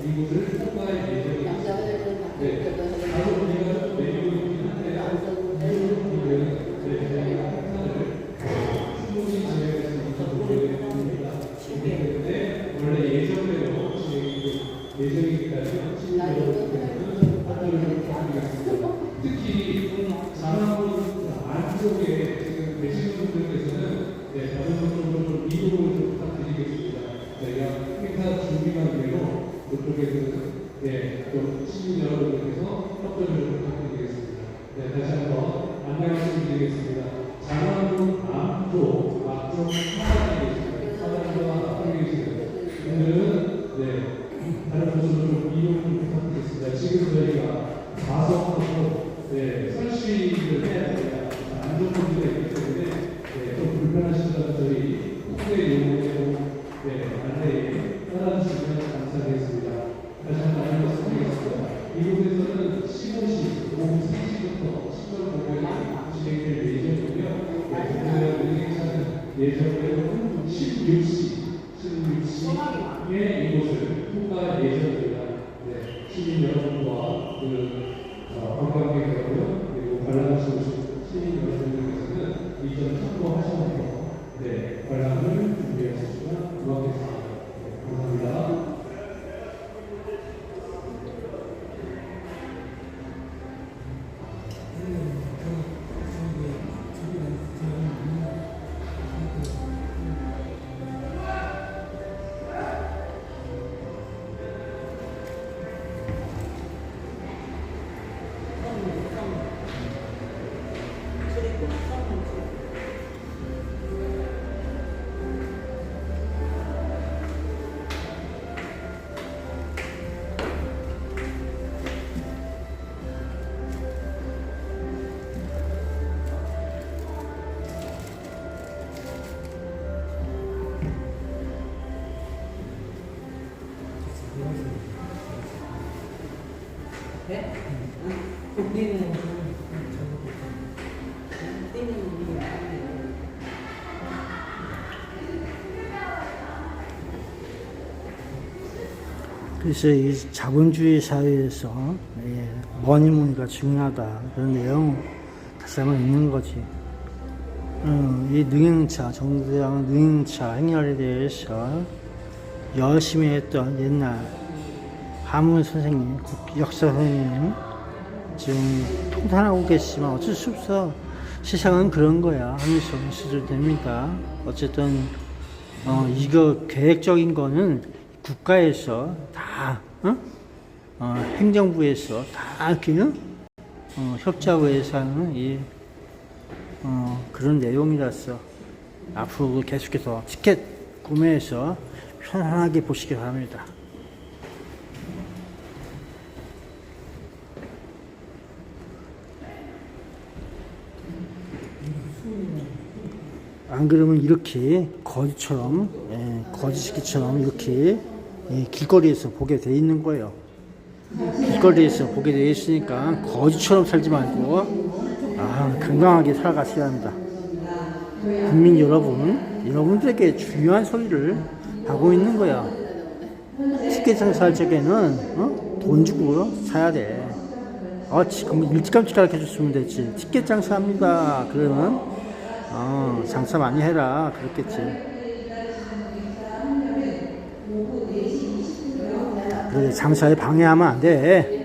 Thank you. 예, 네, 설식을 해야 돼요. 안전문제가 있기 때문에 네, 좀 불편하시다면 저희 홍대 요구에도 네, 안내에 따라주시면 감사하겠습니다. 다시 한번 말씀드리겠습니다. 이곳에서는 15시, 오후 3시부터 10월 공연이 진행될 예정이고요. 네, 공연이 예정대로 16 우리는 그래서 이 자본주의 사회에서 예, 머니 문가 중요하다 그런 내용 다시 한번 있는 거지. 어, 이 능행차 정부대왕 능행차 행렬에 대해서 열심히 했던 옛날 화물 선생님, 역사 선생님 지금 통탄하고 계시지만 어쩔 수 없어. 세상은 그런 거야. 하면서 수술됩니다. 어쨌든 어, 이거 계획적인 거는 국가에서 다 어? 어, 행정부에서 다 이렇게 어? 어, 협자회에서 하는 이, 어, 그런 내용이라서 앞으로 계속해서 티켓 구매해서 편안하게 보시기 바랍니다. 안 그러면 이렇게 거지처럼 예, 거지새끼처럼 이렇게 예, 길거리에서 보게 돼 있는 거예요. 길거리에서 보게 돼 있으니까 거지처럼 살지 말고 아, 건강하게 살아가셔야 합니다. 국민 여러분, 여러분들에게 중요한 소리를 하고 있는 거야. 티켓을 살 적에는 어? 돈 주고 사야 돼. 아, 지금 일찌감치 가르쳐 줬으면 됐지. 티켓 장사합니다. 그러면 어, 장사 많이 해라 그렇겠지 그래 장사에 방해하면 안돼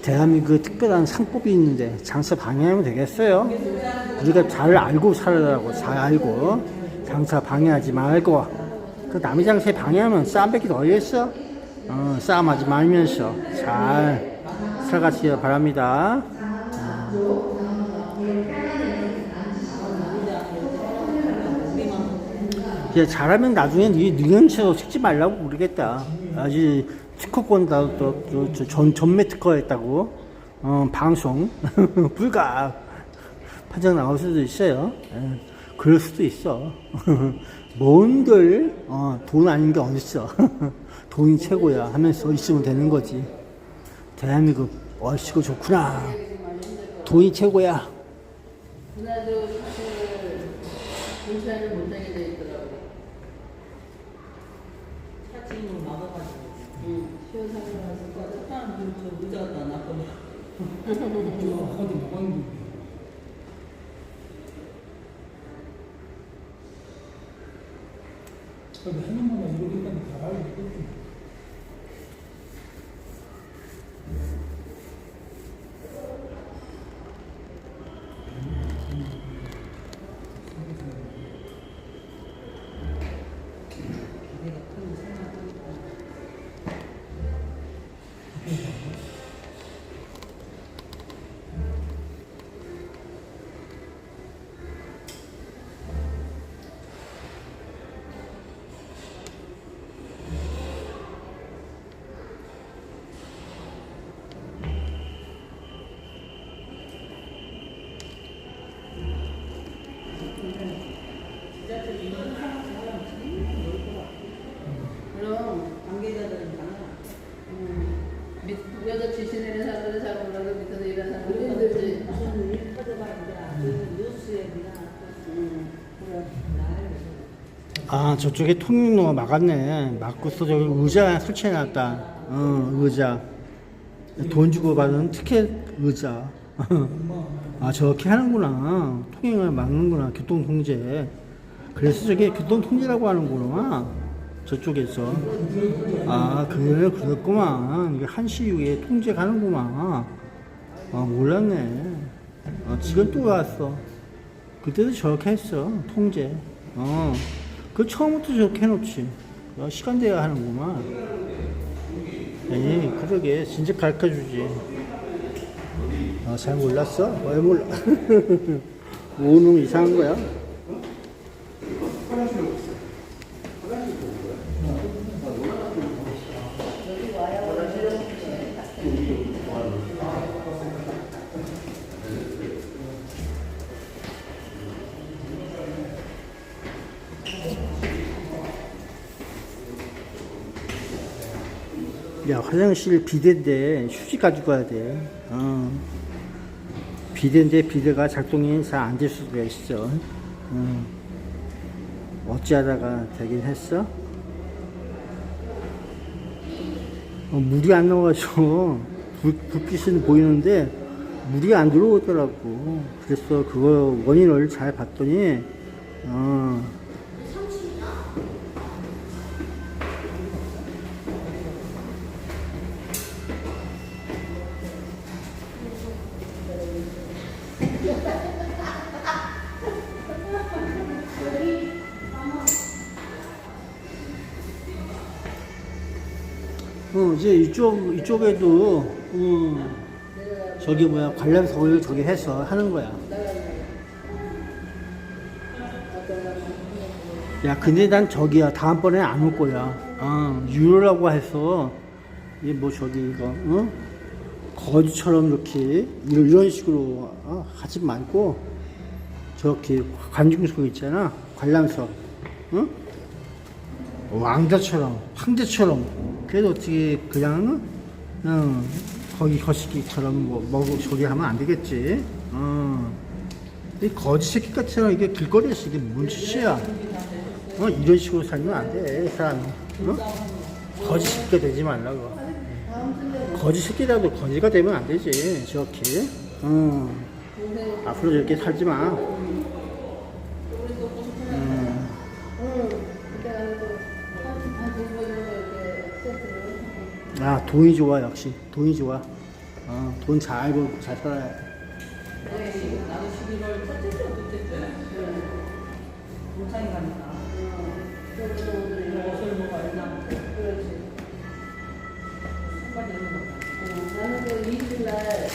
대한민국에 특별한 상법이 있는데 장사 방해하면 되겠어요? 우리가 잘 알고 살라고 잘 알고 장사 방해하지 말고 그 남의 장사에 방해하면 싸움밖에 더겠어 어, 싸움하지 말면서 잘 살아가시기 바랍니다. 야, 잘하면 나중에 네 능연체로 찍지 말라고 모르겠다. 아직 특허권 다또전 전매 특허했다고 어, 방송 불가 판정 나올 수도 있어요. 에, 그럴 수도 있어. 뭔들 어, 돈 아닌 게 어딨어. 돈이 최고야 하면서 있으면 되는 거지. 대한민국 얼씨고 좋구나. 돈이 최고야. 누나도 사실 못하게 돼 있더라고. 사진으로 막아가지고. 응. 시원하게 가서 사람 저 의자 갖다 놨거든. 어디 먹었는데. 이렇게 아 저쪽에 통행로가 막았네. 막고서 저기 의자 설치해놨다. 어 의자. 돈 주고 받은 티켓 의자. 아 저렇게 하는구나. 통행을 막는구나 교통 통제. 그래서 저게 교통 통제라고 하는구나 저쪽에서. 아 그래 그랬구만. 이게 한시 이후에 통제 가는구만 아 몰랐네. 아, 지금 또 왔어. 그때도 저렇게 했어 통제. 어 그 처음부터 저렇게 해놓지. 야, 시간대야 하는구만. 에이 그러게. 진짜 가르쳐 주지. 아, 잘 몰랐어? 왜 몰라? 오는 이상한 거야 화장실 비데인데 휴지 가지고 가야 돼. 어. 비데인데 비데가 작동이 잘 안 될 수가 있어. 어. 어찌하다가 되긴 했어? 어, 물이 안 나와서 불, 불빛은 보이는데 물이 안 들어오더라고. 그래서 그거 원인을 잘 봤더니 어, 이제 이쪽, 이쪽에도, 음, 저기 뭐야, 관련석을 저기 해서 하는 거야. 야, 근데 난 저기야. 다음번에 안 올 거야. 어, 유로라고 해서, 이게 뭐 저기 이거, 어? 거지처럼 이렇게, 이런 이런 식으로, 어, 하지 말고, 저렇게 관중석 있잖아. 관람석. 응? 왕자처럼 황제처럼 그래도 어떻게 그냥 어, 거기 거시기처럼 뭐 먹고 저기 하면 안 되겠지 어. 이 거지 새끼 같은 이게 길거리에서 이게 뭔 짓이야 어, 이런 식으로 살면 안돼 사람 어? 거지 새끼가 되지 말라고 거지 새끼라도 거지가 되면 안 되지 저렇게 어. 앞으로 저렇게 살지 마 아 돈이 좋아 역시 돈이 좋아 어, 돈잘 알고 잘 살아야 돼 나도 11월 첫째 주 둘째 주 동창이 가니까 그래서 오늘 옷을 뭐가 얼마 그렇지. 한마디 입는 거 어, 나는 그 20일 날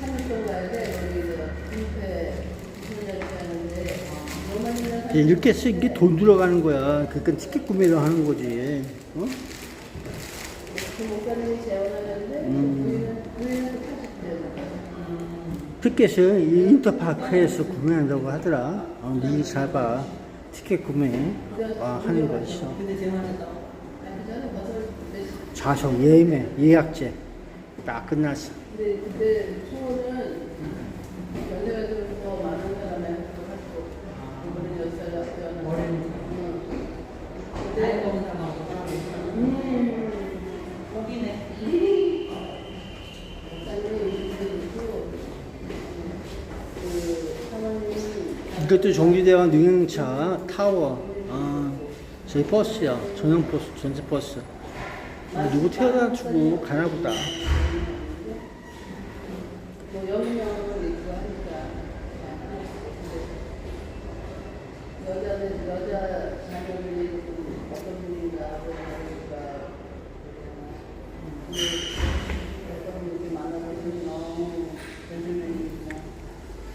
3일 가야 돼. 여기 그 김태 신년 하는데 너만 있는 예, 이렇게 해서 이게 돈 들어가는 거야 그러니까 티켓 구매를 하는 거지 어? 목사님이 음. 우리는 우리는 80대잖아. 티켓을 이 인터파크에서 구매한다고 하더라. 어, 미리 잘봐 티켓 구매. 아, 하는 거 있어. 좌석 예매 예약제. 딱 끝났어. 근데 그때 더 많은 갖고. 어린 먹은 사람하고 사람이 이것도 정지대왕 능형차 타워. 아, 저희 버스야. 전용 버스, 전체 버스. 아, 누구 태워다 주고 가나 보다. 뭐 영향을 있고 하니까 여자는 여자 자녀들이 좀 어떤 분인가 그러니까 어떤 분이 많아가지고 너무 요즘에는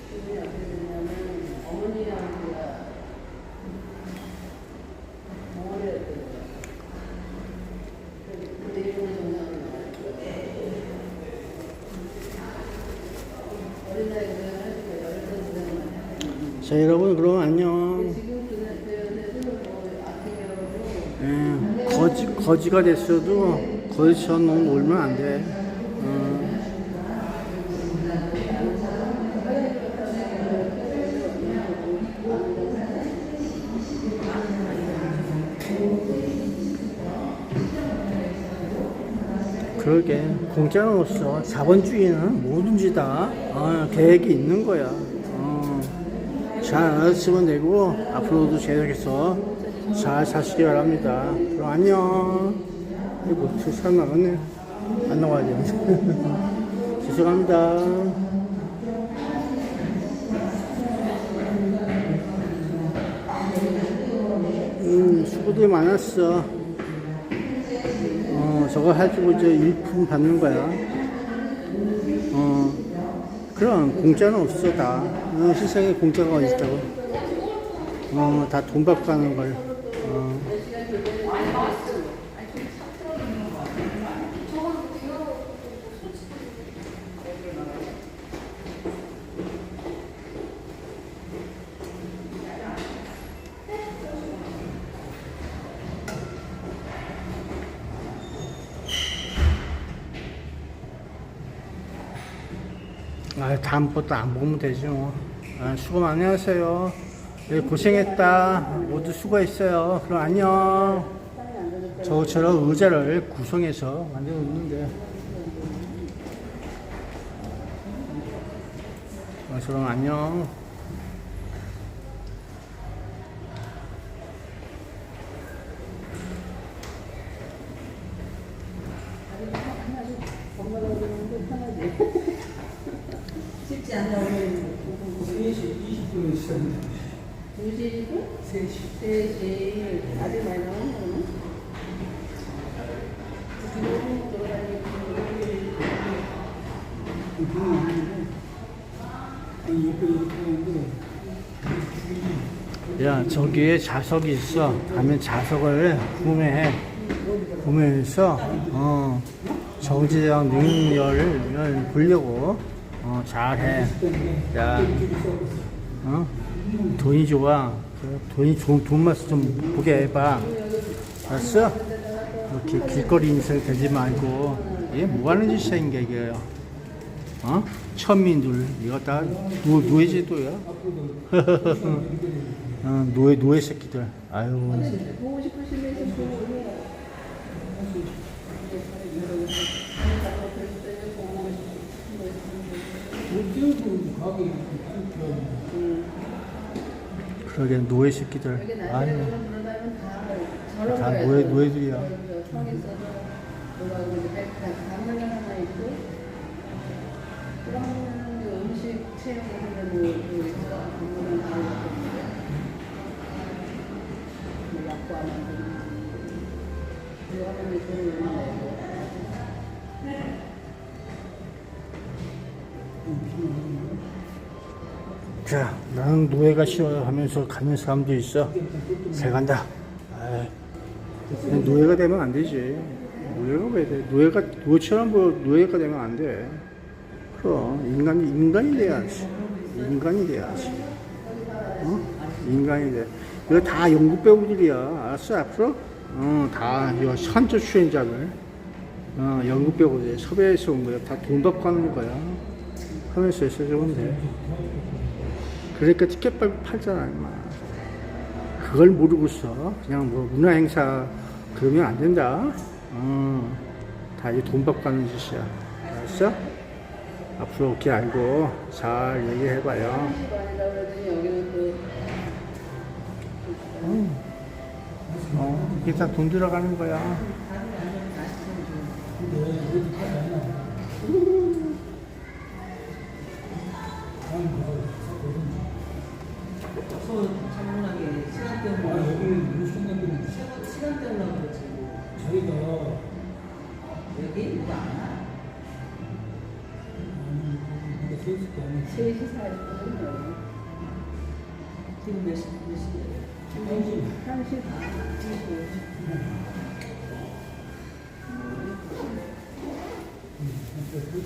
기분이 어떻게 되냐면 어머니랑 제가 덩어리가 있거든요. 근데 이런 정상이 나와요. 어린 나이에 하니까 열살 되는 자, 여러분, 그럼 안녕. 예, 거지, 거지가 됐어도 거지처럼 너무 놀면 안 돼. 어. 그러게 공짜는 없어 자본주의는 뭐든지 다 어, 계획이 있는 거야 어, 잘 알아쓰면 되고 앞으로도 계속해서 잘 사시기 바랍니다. 그럼 안녕. 이거 두 사람 나갔네. 안 나와야 돼. 죄송합니다. 음 수고들 많았어. 어, 저거 해주고 이제 일품 받는 거야. 어, 그럼 공짜는 없어, 다. 어, 세상에 공짜가 있다고. 어, 다 돈 받고 가는 걸. 어. 아, 다음부터 안 먹으면 뭐. 아, 수고 많이 하세요. 네, 고생했다. 모두 수고했어요. 그럼 안녕. 저처럼 의자를 구성해서 만들어 놓는데. 어, 그럼 안녕. 쉽지 않다고. 3시 20분에 시작합니다. 2시고 3시. 3시 아주 많이 나오는 거는 뒤로 돌아다니고 야, 저기에 자석이 있어. 가면 자석을 구매해. 구매해서, 어, 정지대왕 능력을 보려고, 어, 잘해. 야, 어? 돈이 좋아. 그 돈이 좋은 돈 맛을 좀 보게 해봐. 알았어? 이렇게 길거리 인생 되지 말고, 얘 뭐 하는 짓이야, 이게, 이게. 어? 천민들, 이거 다 노, 노예 제도야. 어, 노예, 노예 새끼들. 아유. 그러게, 노예 새끼들. 아유. 다. 노예- 노예들이야. 자, 나는 노예가 싫어 하면서 가는 사람도 있어. 잘 간다. 노예가 되면 안 되지. 노예가 왜 돼? 노예가, 노예처럼 뭐 노예가 되면 안 돼. 그럼, 인간이, 인간이 돼야지. 인간이 돼야지. 어? 인간이 돼. 이거 다 연극 배우들이야. 알았어, 앞으로? 어, 다, 이거 선조 출연자들. 어, 연극 배우들. 섭외해서 온 거야. 다 돈 받고 하는 거야. 하면서 있어 주면 돼. 그러니까 티켓 팔, 팔잖아, 임마. 그걸 모르고서 그냥 뭐 문화 행사 그러면 안 된다. 어, 다이돈 받고 하는 짓이야. 알았어? 앞으로 이렇게 알고 잘 얘기해봐요. 음. 어, 이게 다 돈 들어가는 거야.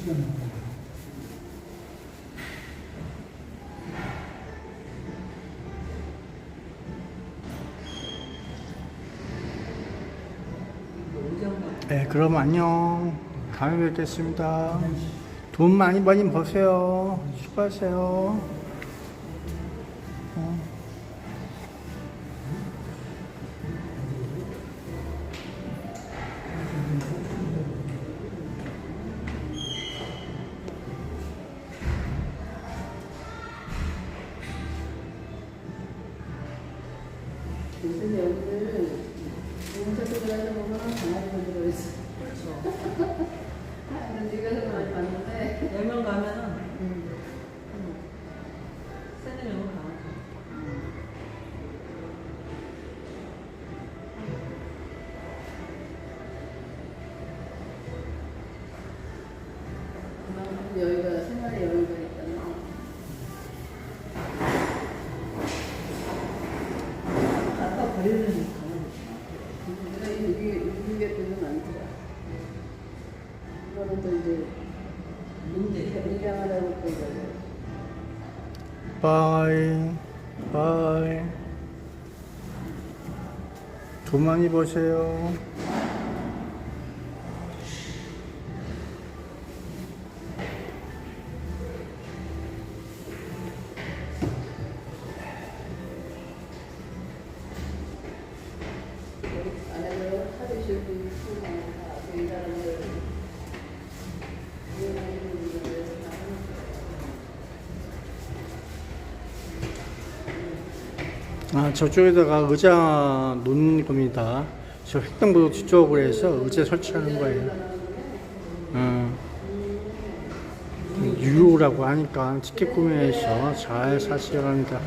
오전가. 네, 그럼 안녕. 다음에 뵙겠습니다. 돈 많이 많이 버세요. 수고하세요. 어. 돈 많이 버세요. 안에서 하루 쉬고 있고 다 일하는 걸 이해하는 분들에서 다 하는 거예요. 아, 저쪽에다가 의자 놓는 겁니다. 저 횡단보도 뒤쪽으로 해서 의자 설치하는 거예요. 어. 유로라고 하니까 티켓 구매해서 잘 사시기 바랍니다.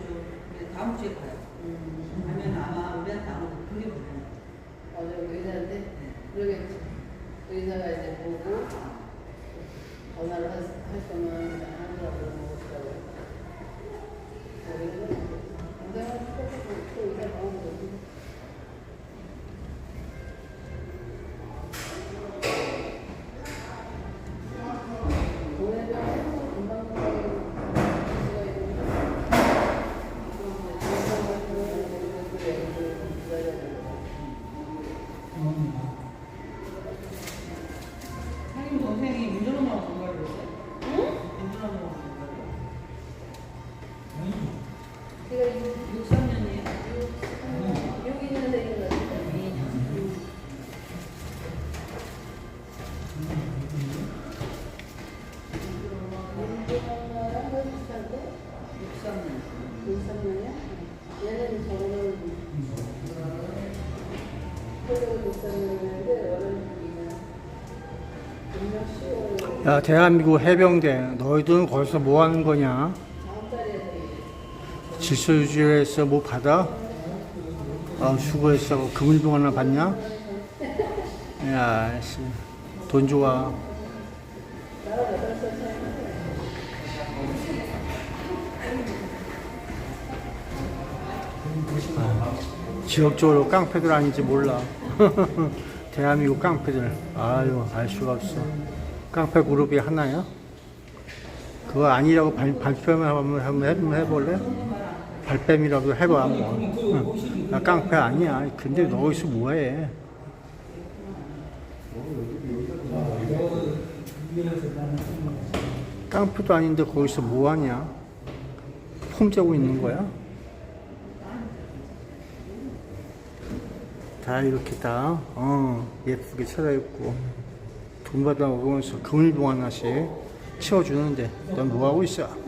주, 네, 다음 주에 가요. 음. 가면 아마 우리한테 아무도 그게 불러. 어제 의사한테 그러겠지. 의사가 이제 보고 전화를 할, 할 거면 제가 63년이에요? 6인년 되는 거 같아요. 민주당과랑 거의 비슷한데? 63년. 63년이야? 얘는 저는 폴리오 63년인데 어른이는 분명 10월 야, 대한민국 해병대, 너희들은 거기서 뭐 하는 거냐? 다음 달에 질서 유지해서 뭐 받아? 아, 수고했어. 금일봉 하나 받냐? 야, 씨. 돈 좋아. 나랑 8살 차이인데 지역적으로 깡패들 아닌지 몰라. 대한민국 깡패들. 아유, 알 수가 없어. 깡패 그룹이 하나야? 그거 아니라고 발, 발표만 한번 해볼래? 발뺌이라도 해봐 뭐. 응. 나 깡패 아니야 근데 너 여기서 뭐해 깡패도 아닌데 거기서 뭐하냐 폼 재고 있는 거야 다 이렇게 다 어, 예쁘게 차려입고 돈 받아 먹으면서 금일봉 하나씩 채워주는데 넌 뭐하고 있어?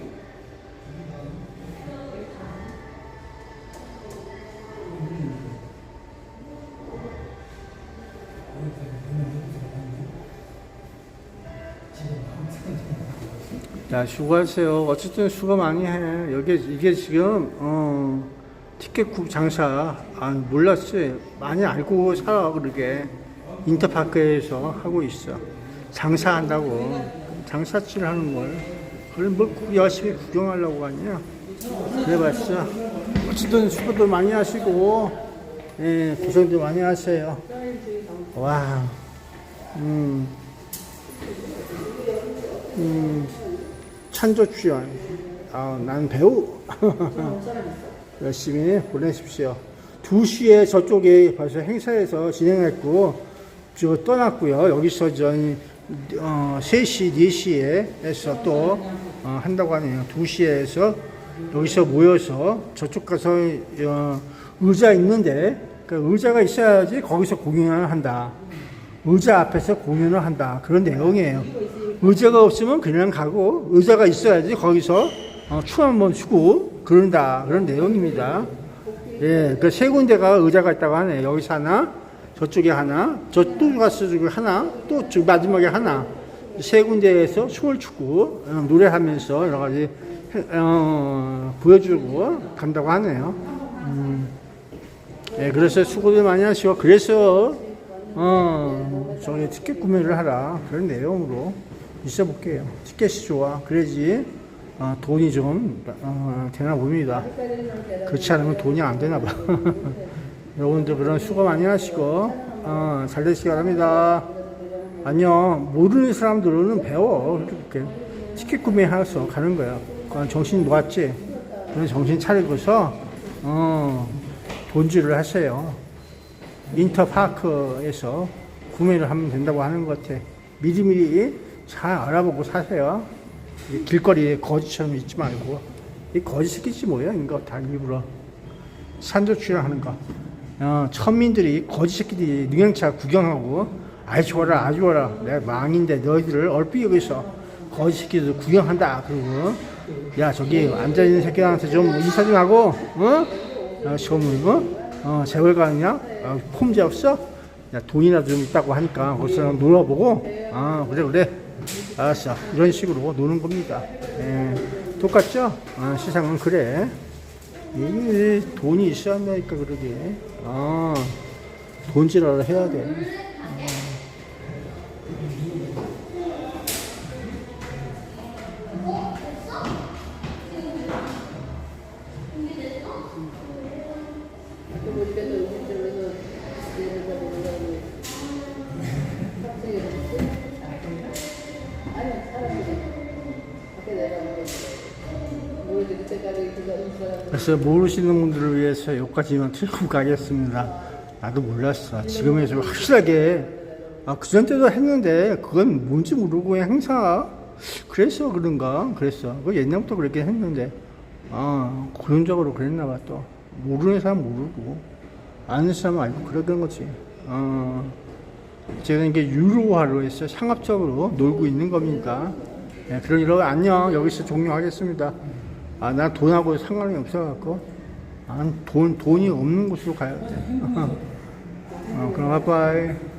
자, 수고하세요. 어쨌든 수고 많이 해. 여기, 이게 지금, 어, 티켓 장사, 아, 몰랐지. 많이 알고 살아, 그러게. 인터파크에서 하고 있어. 장사한다고. 장사질 하는 걸. 그걸 뭘 열심히 구경하려고 하냐. 그래 봤어. 어쨌든 수고도 많이 하시고, 예, 고생도 많이 하세요. 와, 음, 음, 찬조추연. 아, 난 배우. 열심히 보내십시오. 2시에 저쪽에 벌써 행사에서 진행했고, 저 떠났고요. 여기서 전, 어, 3시, 4시에 해서 또, 어, 한다고 하네요. 2시에서 여기서 모여서 저쪽 가서, 어, 의자 있는데, 그 의자가 있어야지 거기서 공연을 한다. 의자 앞에서 공연을 한다. 그런 내용이에요. 의자가 없으면 그냥 가고 의자가 있어야지 거기서 어, 춤 한번 추고 그런다. 그런 내용입니다. 예, 그 세 군데가 의자가 있다고 하네. 여기서 하나, 저쪽에 하나, 저또 가서 저기 하나, 또저 마지막에 하나. 세 군데에서 춤을 추고 어, 노래하면서 여러 가지 해- 어, 보여주고 간다고 하네요. 음. 예, 그래서 수고들 많이 하시고 그래서 어 저기 티켓 구매를 하라 그런 내용으로 있어 볼게요. 티켓이 좋아 그래야지 어, 돈이 좀 어, 되나 봅니다. 그렇지 않으면 돈이 안 되나 봐. 여러분들 그런 수고 많이 하시고 어, 잘 되시기 바랍니다. 안녕. 모르는 사람들은 배워. 이렇게 티켓 구매해서 가는 거야. 그건 정신 놓았지. 그래서 정신 차리고서 어, 돈질을 하세요. 인터파크에서 구매를 하면 된다고 하는 것 같아. 미리미리 잘 알아보고 사세요. 이 길거리에 거지처럼 있지 말고. 이 거지 새끼지 뭐야, 이거 다 일부러. 산조 출연 하는 거. 어, 천민들이 거지 새끼들이 능행차 구경하고 아이 좋아라 아주 좋아라 내가 망인데 너희들을 얼핏 여기서 거지 새끼들 구경한다 그러고 야 저기 앉아있는 새끼들한테 좀 인사 좀 하고 어? 어 좀, 어? 어, 재벌 가느냐? 어, 폼지 없어? 야, 돈이나 좀 있다고 하니까 거기서 놀아보고, 아, 그래, 그래. 알았어. 이런 식으로 노는 겁니다. 예, 똑같죠? 어, 세상은 그래. 이 돈이 있어야 한다니까, 그러게. 아, 돈질하러 해야 돼. 그래서 모르시는 분들을 위해서 여기까지만 틀고 가겠습니다. 나도 몰랐어. 지금에 좀 확실하게, 아, 그전 때도 했는데, 그건 뭔지 모르고 행사, 그래서 그런가? 그랬어. 그 옛날부터 그렇게 했는데, 아, 고연적으로 그랬나 봐, 또. 모르는 사람 모르고, 아는 사람 알고 그러는 거지. 어, 제가 이게 유로화로 해서 상업적으로 놀고 있는 겁니다. 네, 그럼 여러분 안녕. 여기서 종료하겠습니다. 아, 나 돈하고 상관이 없어갖고, 아, 돈, 돈이 없는 곳으로 가야 돼. 어, 그럼 바이바이.